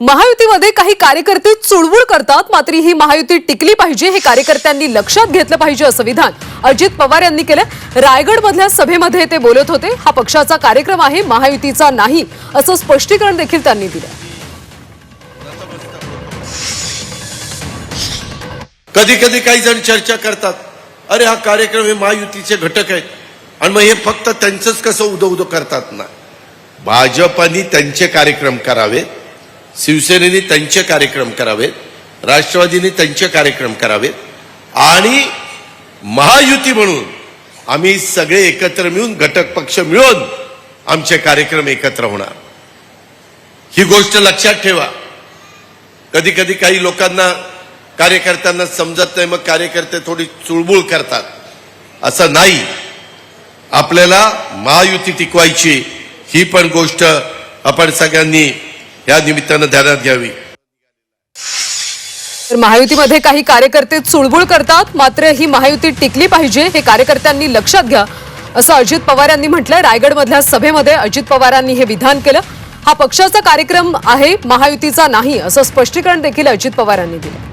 महायुतीमध्ये काही कार्यकर्ते चुळबुळ करतात मात्र ही महायुती टिकली पाहिजे हे कार्यकर्त्यांनी लक्षात घेतलं पाहिजे असं विधान अजित पवार यांनी केलं. रायगडमधल्या सभेमध्ये ते बोलत होते हा पक्षाचा कार्यक्रम आहे महायुतीचा नाही असं स्पष्टीकरण देखील त्यांनी दिलं. कधी कधी काही जण चर्चा करतात अरे हा कार्यक्रम हे महायुतीचे घटक आहेत आणि मग हे फक्त त्यांचंच कसं उदो उदो करतात ना? भाजपानी त्यांचे कार्यक्रम करावेत शिवसेनेने त्यांचे कार्यक्रम करावेत राष्ट्रवादीने त्यांचे कार्यक्रम करावेत आणि महायुती म्हणून आम्ही सगळे एकत्र मिळून घटक पक्ष मिळून आमचे कार्यक्रम एकत्र होणार. ही गोष्ट लक्षात ठेवा. कधी कधी काही लोकांना कार्यकर्त्यांना समजत नाही मग कार्यकर्ते थोडी चुळबुळ करतात. असं नाही. आपल्याला महायुती टिकवायची ही पण गोष्ट आपण सगळ्यांनी या निमित्तानं ध्यानात घ्यावी. तर महायुतीमध्ये काही कार्यकर्ते चुळबुळ करतात मात्र ही महायुती टिकली पाहिजे हे कार्यकर्त्यांनी लक्षात घ्या. असं अजित पवार यांनी म्हटलं रायगडमधल्या सभेमध्ये अजित पवारांनी हे विधान केलं. हा पक्षाचा कार्यक्रम आहे महायुतीचा नाही असं स्पष्टीकरण देखील अजित पवारांनी दिलं.